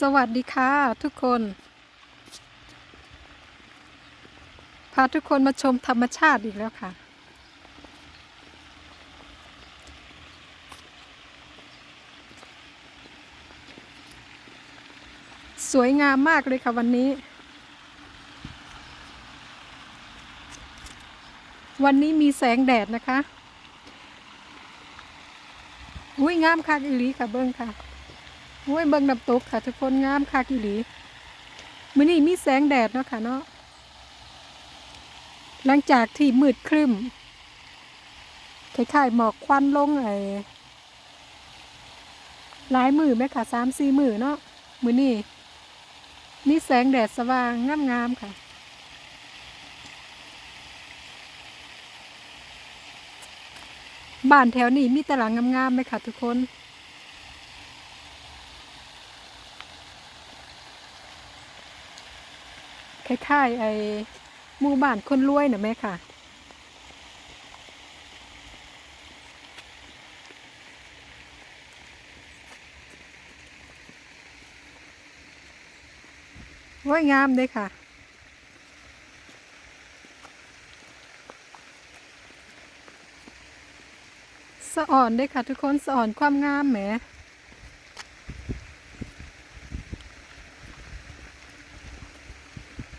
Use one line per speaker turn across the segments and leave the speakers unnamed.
สวัสดีค่ะทุกคน พาทุกคนมาชมธรรมชาติอีกแล้วค่ะ สวยงามมากเลยค่ะวันนี้ วันนี้มีแสงแดดนะคะ อุ้ยงามคักอีหลีค่ะเบิ้งค่ะ โอ้ยเบิ่งน้ำตกค่ะ ทุกคนงามคักอีหลีมื้อนี้มีแสงแดดเนาะค่ะเนาะหลังจากที่มืดครึ้มคล้ายๆหมอกควันลงไอ้หลายมือไหมค่ะสามสี่มือเนาะมื้อนี้มีแสงแดดสว่างงามๆค่ะ บ้านแถวนี้มีตลางงามๆไหมค่ะทุกคน คล้ายๆไอ้หมู่บ้านคนรวยนะแม่ค่ะโอ้ยงามเลยค่ะสะอ่อนเด้ค่ะ ทุกคนสะอ่อนความงามแหม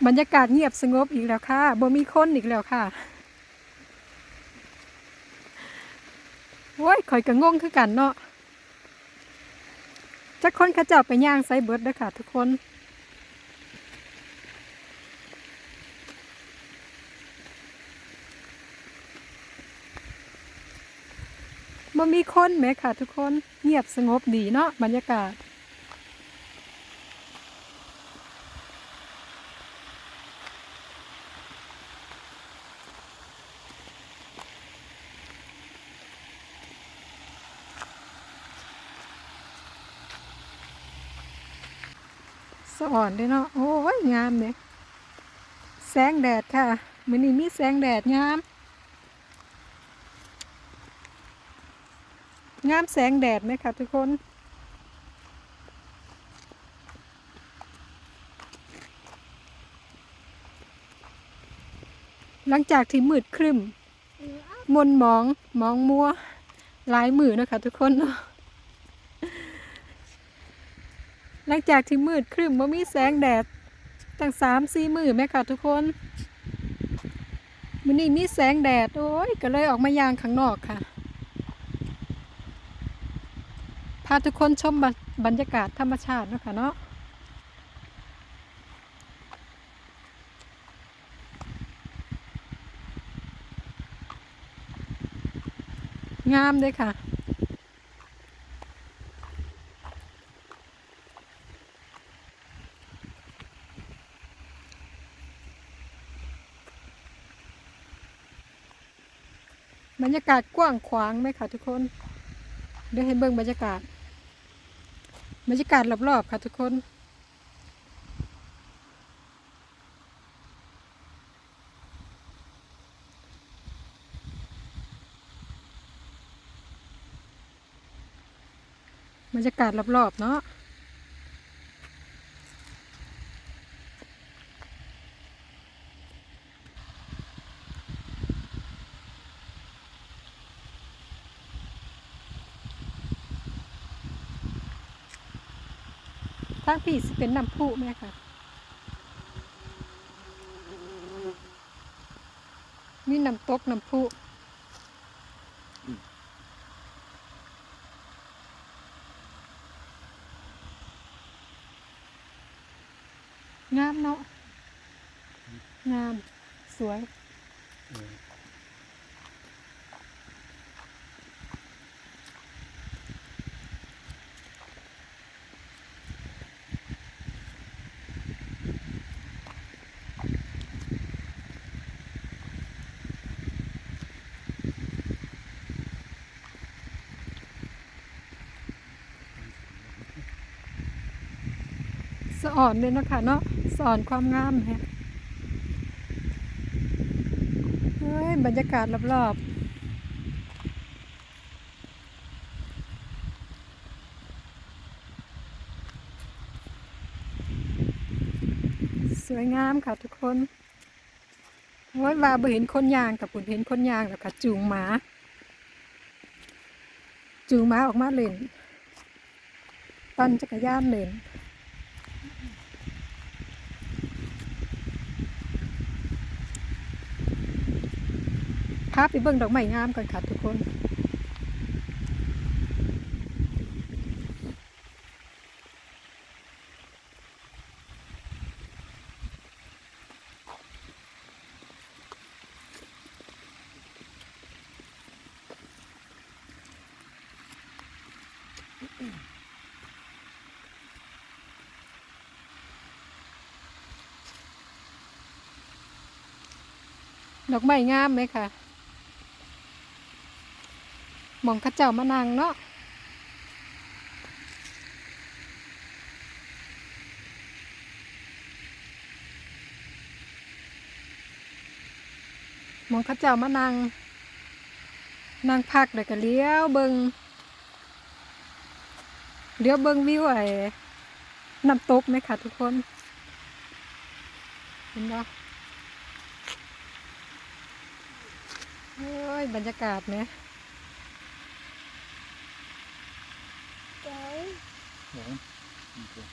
บรรยากาศเงียบสงบอีกแล้วค่ะบ่มีคนอีกแล้วค่ะโอ้ยข่อยก็งงคือกันเนาะจักคนขาเจ้าไปย่างไซเบิร์ดเด้อค่ะ ทุกคน บ่มีคนแหมค่ะ ทุกคน เงียบสงบดีเนาะบรรยากาศ สะอ่อนด้วยเนาะโอ้ยงามเนี่ยแสงแดดค่ะมือนี้มีแสงแดดงาม งามแสงแดดไหมคะทุกคนหลังจากที่มืดครึ้มมนหมองหมองมัวหลายมือนะคะทุกคนเนาะ หลังจากที่มืดครึ้มว่ามีแสงแดดตั้งสามสี่มือแม่ค่ะทุกคนมันนี้มีแสงแดดโอ้ยก็เลยออกมายางข้างนอกค่ะ พาทุกคนชมบรรยากาศธรรมชาติเนาะคะเนาะงามเลยค่ะ บรรยากาศกว้างขวางไหมคะทุกคน เดี๋ยวให้เบิ่งบรรยากาศ บรรยากาศรอบๆค่ะทุกคน บรรยากาศรอบๆเนาะ ทางพี่สิเป็นน้ำพุไหมคะมีน้ำตกน้ำพุงามเนาะงาม สวย อ่อนเลยนะคะเนาะสอนความงามฮะเฮ้ยบรรยากาศรอบๆวยงามค่ะทุกคนโอ้ยว่าเห็นคนยางกับปุ่นเห็นคนยางแล้วค่ะ จูงหมา จูงหมาออกมาเล่น ปั่นจักรยานเล่น พาไปเบิ่งดอกไม้งามกันค่ะทุกคน ดอกไม้งามไหมคะ มองข้าเจ้ามานั่งเนาะมองข้าเจ้ามานั่งนั่งพักเดี๋ยวก็เลี้ยวเบิงเลี้ยวเบิงวิวไอ้น้ำตกไหมคะทุกคน เห็นปะโอ้ยบรรยากาศไหม
เก๋
Ja. Okay.